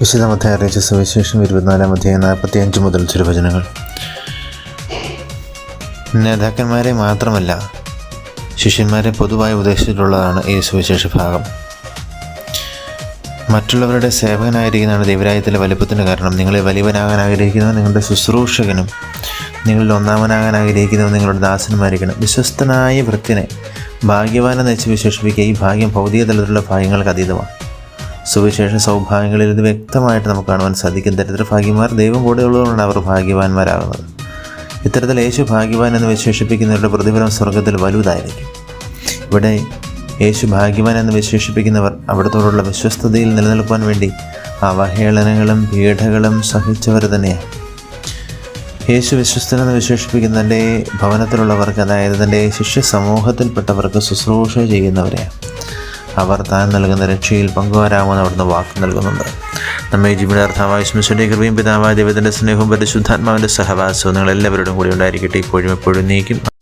വിശദമത്തെ അറിയിച്ച സുവിശേഷം ഇരുപത്തിനാലാം അധ്യായം നാൽപ്പത്തി അഞ്ച് മുതൽ ചിരുഭജനങ്ങൾ നേതാക്കന്മാരെ മാത്രമല്ല ശിഷ്യന്മാരെ പൊതുവായി ഉദ്ദേശിച്ചിട്ടുള്ളതാണ് ഈ സുവിശേഷ ഭാഗം. മറ്റുള്ളവരുടെ സേവകനായിരിക്കുന്നതാണ് ദൈവരാജ്യത്തിലെ വലുപ്പത്തിന് കാരണം. നിങ്ങളെ വലിയവനാകാൻ ആഗ്രഹിക്കുന്നവൻ നിങ്ങളുടെ ശുശ്രൂഷകനും നിങ്ങളിൽ ഒന്നാമനാകാൻ ആഗ്രഹിക്കുന്നവൻ നിങ്ങളുടെ ദാസനുമായിരിക്കണം. വിശ്വസ്തനായ വൃത്തിനെ ഭാഗ്യവാനെന്ന് വെച്ച് വിശേഷിപ്പിക്കുക. ഈ ഭാഗ്യം ഭൗതിക തലത്തിലുള്ള ഭാഗ്യങ്ങൾക്ക് അതീതമാണ്. സുവിശേഷ സൗഭാഗ്യങ്ങളിൽ ഇത് വ്യക്തമായിട്ട് നമുക്ക് കാണുവാൻ സാധിക്കും. ദരിദ്ര ഭാഗ്യന്മാർ ദൈവം കൂടെയുള്ളതുകൊണ്ടാണ് അവർ ഭാഗ്യവാന്മാരാകുന്നത്. ഇത്തരത്തിൽ യേശു ഭാഗ്യവാൻ എന്ന് വിശേഷിപ്പിക്കുന്നവരുടെ പ്രതിഫലം സ്വർഗത്തിൽ വലുതായിരിക്കും. ഇവിടെ യേശു ഭാഗ്യവാൻ എന്ന് വിശേഷിപ്പിക്കുന്നവർ അവിടത്തോടുള്ള വിശ്വസ്തതയിൽ നിലനിൽക്കുവാൻ വേണ്ടി അവഹേളനങ്ങളും പീഡകളും സഹിച്ചവർ തന്നെയാണ് യേശു വിശ്വസ്തനെന്ന് വിശേഷിപ്പിക്കുന്ന തന്റെ ഭവനത്തിലുള്ളവർക്ക് അതായത് തന്റെ ശിഷ്യ സമൂഹത്തിൽപ്പെട്ടവർക്ക് ശുശ്രൂഷ ചെയ്യുന്നവരെയാണ് അവർ താൻ നൽകുന്ന രക്ഷയിൽ പങ്കുവരാമെന്ന് അവിടുന്ന് വാക്ക് നൽകുന്നുണ്ട്. നമ്മെ ജീവിത അർത്ഥാവായ ശിവന്റെ കൃപയും പിതാവായ ദൈവത്തിന്റെ സ്നേഹവും പരിശുദ്ധാത്മാവിന്റെ സഹവാസവും നിങ്ങൾ എല്ലാവരോടും കൂടി ഉണ്ടായിരിക്കട്ടെ. ഇപ്പോഴും എപ്പോഴും നീക്കും.